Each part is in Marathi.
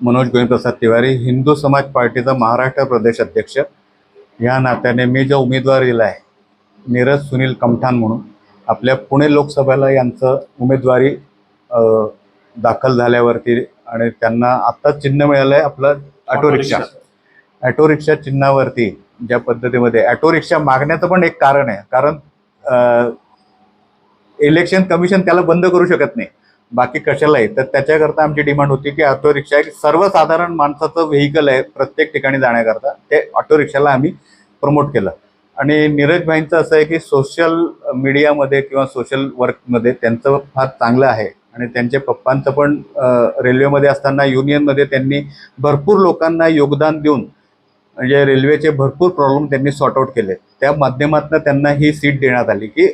मनोज गोविंदप्रसाद तिवारी हिंदू समाज पार्टीचा महाराष्ट्र प्रदेश अध्यक्ष. या नात्याने मी जो उमेदवार दिला आहे नीरज सुनील कमठाण म्हणून आपल्या पुणे लोकसभेला यांचं उमेदवारी दाखल झाल्यावरती आणि त्यांना आत्ताच चिन्ह मिळालं आहे आपलं ऑटो रिक्षा रिक्षा चिन्हावरती ज्या पद्धतीमध्ये ऑटो रिक्षा मागण्याचं पण एक कारण आहे. कारण इलेक्शन कमिशन त्याला बंद करू शकत नाही. बाकी कशाला आहे? तर त्याच्याकरता आमची डिमांड होती की ऑटो रिक्षा एक सर्वसाधारण माणसाचं व्हेकल आहे प्रत्येक ठिकाणी जाण्याकरता. ते ऑटो रिक्षाला आम्ही प्रमोट केलं. आणि नीरज भाईंचं असं आहे की सोशल मीडियामध्ये किंवा सोशल वर्कमध्ये त्यांचं फार चांगलं आहे. आणि त्यांच्या पप्पांचं पण रेल्वेमध्ये असताना युनियनमध्ये त्यांनी भरपूर लोकांना योगदान देऊन म्हणजे रेल्वेचे भरपूर प्रॉब्लेम त्यांनी सॉर्ट आउट केले. त्या माध्यमातून त्यांना ही सीट देण्यात आली की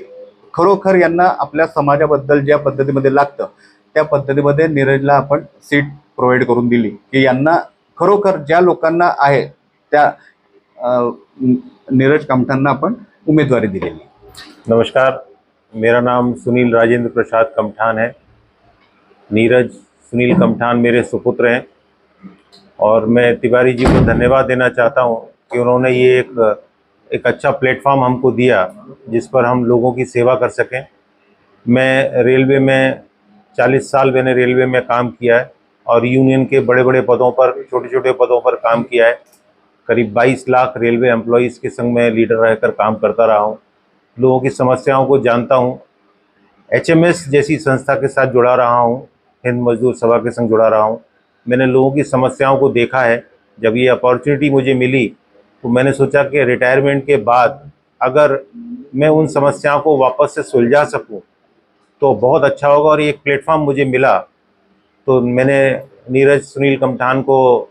खरोखर यांना आपल्या समाजाबद्दल ज्या पद्धतीमध्ये लागतं, त्या पद्धतीमध्ये नीरजला आपण सीट प्रोव्हाइड करून दिली. की खरोखर ज्या लोकांना आहे, त्या नीरज कामठांना आपण उमेदवारी दिलेली. नमस्कार. मेरा नाम सुनील राजेंद्र प्रसाद कमठान है. नीरज, सुनील कमठान मेरे सुपुत्र हैं। और मैं तिवारी जी को धन्यवाद देना चाहता हूँ कि उन्होंने ये एक एक अच्छा प्लेटफॉर्म हमको दिया जिस पर हम लोगों की सेवा कर सकें। मैं रेलवे में 40 साल मैंने रेलवे में काम किया है और यूनियन के बड़े बड़े पदों पर छोटे छोटे पदों पर काम किया है। करीब 22 लाख रेलवे एम्प्लॉज़ के संग में लीडर रहकर काम करता रहा हूँ। लोगों की समस्याओं को जानता हूँ। एच जैसी संस्था के साथ जुड़ा रहा हूँ। हिंद मजदूर सभा के संग जुड़ा रहा हूँ। मैंने लोगों की समस्याओं को देखा है। जब ये अपॉर्चुनिटी मुझे मिली तो मैंने सोचा कि रिटायरमेंट के बाद अगर मैं उन समस्याओं को वापस से सुलझा सकूँ तो बहुत अच्छा होगा और एक प्लेटफॉर्म मुझे मिला। तो मैंने नीरज, सुनील कमठान को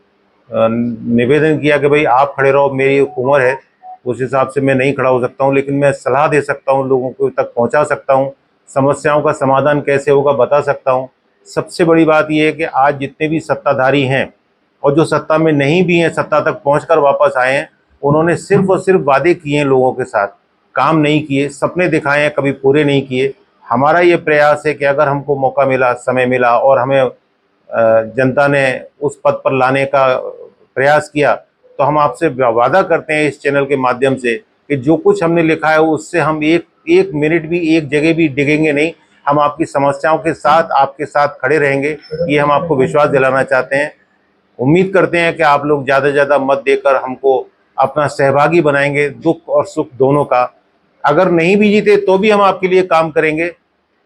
निवेदन किया कि भाई आप खड़े रहो, मेरी उम्र है, उस हिसाब से मैं नहीं खड़ा हो सकता हूँ, लेकिन मैं सलाह दे सकता हूँ, लोगों को तक पहुँचा सकता हूँ, समस्याओं का समाधान कैसे होगा बता सकता हूँ। सबसे बड़ी बात यह है कि आज जितने भी सत्ताधारी हैं और जो सत्ता में नहीं भी हैं, सत्ता तक पहुंचकर वापस आए हैं उन्होंने सिर्फ़ और सिर्फ़ वादे किए हैं लोगों के साथ, काम नहीं किए, सपने दिखाए हैं, कभी पूरे नहीं किए। हमारा ये प्रयास है कि अगर हमको मौका मिला, समय मिला और हमें जनता ने उस पद पर लाने का प्रयास किया तो हम आपसे वादा करते हैं इस चैनल के माध्यम से कि जो कुछ हमने लिखा है, उससे हम एक एक मिनट भी, एक जगह भी डिगेंगे नहीं। हम आपकी समस्याओं के साथ, आपके साथ खड़े रहेंगे, ये हम आपको विश्वास दिलाना चाहते हैं। उम्मीद करते हैं कि आप लोग ज़्यादा से ज़्यादा मत देकर हमको अपना सहभागी बनाएँगे दुख और सुख दोनों का। अगर नहीं भी जीते तो भी हम आपके लिए काम करेंगे।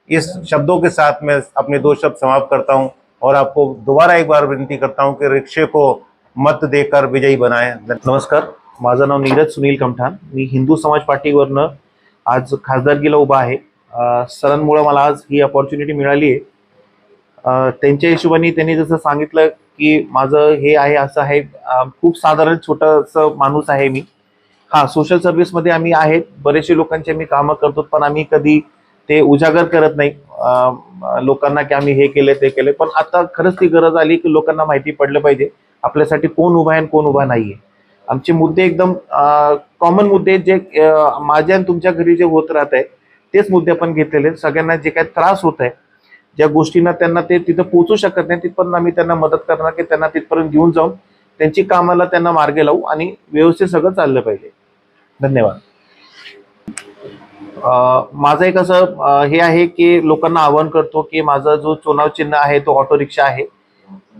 इस शब्दों के साथ मैं अपने दो शब्द समाप्त करता हूँ और आपको दोबारा एक बार विनती करता हूँ कि रिक्शे को मत देकर विजयी बनाएँ। नमस्कार माझं नाव नीरज सुनील कमठान। मी हिंदू समाज पार्टी पार्टीवरनं आज खासदारकीला उभा आहे. अ, सरांमुळं मला आज ही अपॉर्च्युनिटी मिळाली आहे. अ, त्यांच्या हिशोबाने त्यांनी जसं सांगितलं की माझं हे आहे असं आहे. खूप साधारण छोटंसं माणूस आहे मी. हा सोशल सर्व्हिसमध्ये आम्ही आहेत. बरेचसे लोकांची आम्ही कामं करतो पण आम्ही कधी ते उजागर करत नाही. लोकांना की आम्ही हे केले ते केले. पण आता खरंच ती गरज आली की लोकांना माहिती पडलं पाहिजे. आपल्यासाठी कोण उभा आहे आणि कोण उभा नाहीये. आमचे मुद्दे एकदम कॉमन मुद्दे जे माझ्या आणि तुमच्या घरी जे होत राहत आहे तेच मुद्दे आपण घेतलेले आहेत. सगळ्यांना जे काही त्रास होत आहे ज्या गोष्टींना त्यांना ते तिथं पोहोचू शकत नाही तिथपर्यंत आम्ही त्यांना मदत करणार की त्यांना तिथपर्यंत घेऊन जाऊन त्यांची कामाला त्यांना मार्गे लावू आणि व्यवस्थित सगळं चाललं पाहिजे. धन्यवाद. माझं एक असं हे आहे की लोकांना आवाहन करतो की माझा जो चुनाव चिन्ह आहे तो ऑटो रिक्षा आहे.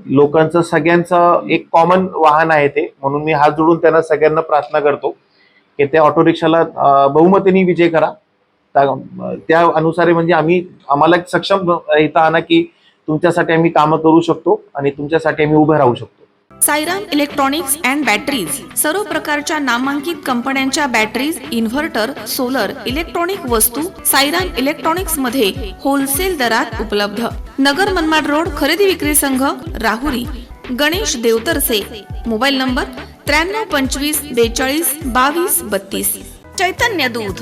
लोकांचं सगळ्यांचं एक कॉमन वाहन आहे ते म्हणून मी हात जोडून त्यांना सगळ्यांना प्रार्थना करतो की त्या ऑटो रिक्षाला बहुमतीने विजय करा. त्या- अनुसारे म्हणजे आम्ही आम्हाला सक्षम येता आणा की तुमच्यासाठी आम्ही कामं करू शकतो आणि तुमच्यासाठी आम्ही उभे राहू शकतो. सायरन इलेक्ट्रॉनिक्स अँड बॅटरीज सर्व प्रकारच्या नामांकित कंपन्यांच्या बॅटरीज इन्व्हर्टर सोलर इलेक्ट्रॉनिक वस्तू सायरन इलेक्ट्रॉनिक्समध्ये होलसेल दरात उपलब्ध. नगर मनमाड रोड खरेदी विक्री संघ राहुरी. गणेश देवतरसे मोबाईल नंबर त्र्याण्णव पंचवीस बेचाळीस बावीस बत्तीस. चैतन्य दूध